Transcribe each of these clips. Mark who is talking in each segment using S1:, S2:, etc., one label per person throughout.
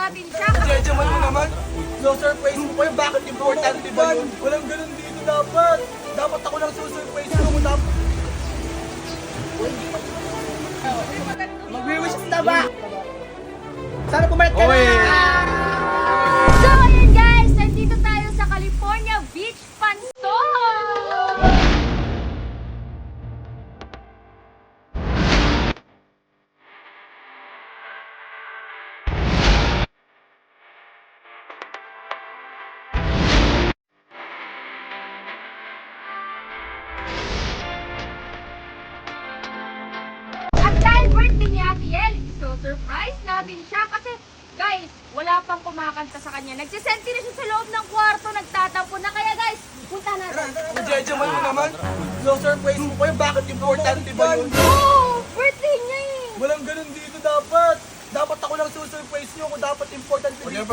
S1: natin siya.
S2: Jeje mo naman. No surprise mo pa yun. Bakit importante ba yun? Walang ganun dito dapat. Dapat ako lang susurprise mo. Dapat... Mag-wish na ba? Sana pumalit ka na!
S1: Birthday ni Ate Yel, so surprise natin siya kasi guys, wala pang kumakanta sa kanya. Nagsisenti na siya sa loob ng kwarto, nagtatampo na. Kaya guys, punta natin.
S2: Jeje mo naman. No surprise mo yun. Bakit importante ba yun?
S1: Oh, birthday niya eh.
S2: Walang ganun dito dapat. Dapat ako lang susurprise nyo kung dapat importante dito.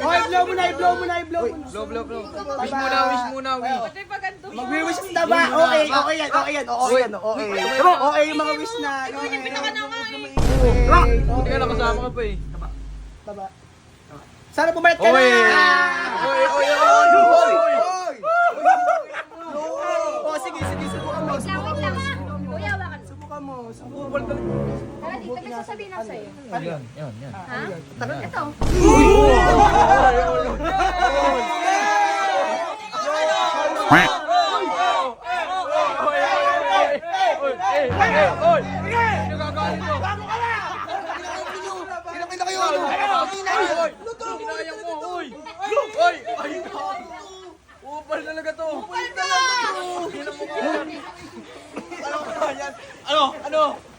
S2: Oh, i-blow mo na, i-blow mo na, i-blow mo na.
S3: Blow, blow, blow. Wish muna, wish muna, wish.
S1: Ganito.
S2: Mag-wish na ba? Okay, okay yan, okay yan, okay yan, okay. Diba, okay yung mga wish na.
S1: Ikaw yung pinaka na nga eh.
S3: Hindi ka nakasama ka pa eh.
S2: Taba. Sana pumalit ka na!
S3: Oy! Oy, oy, oy, oy, oy!
S1: Tara dito, may sasabihin ako sa'yo.
S3: Yan, yan, yan.
S1: Ha? Ito.
S2: Ano?
S3: Kinayang mo, oy! Oy! Ay, Upal talaga to! Upal
S2: Ano? Ano? Ano?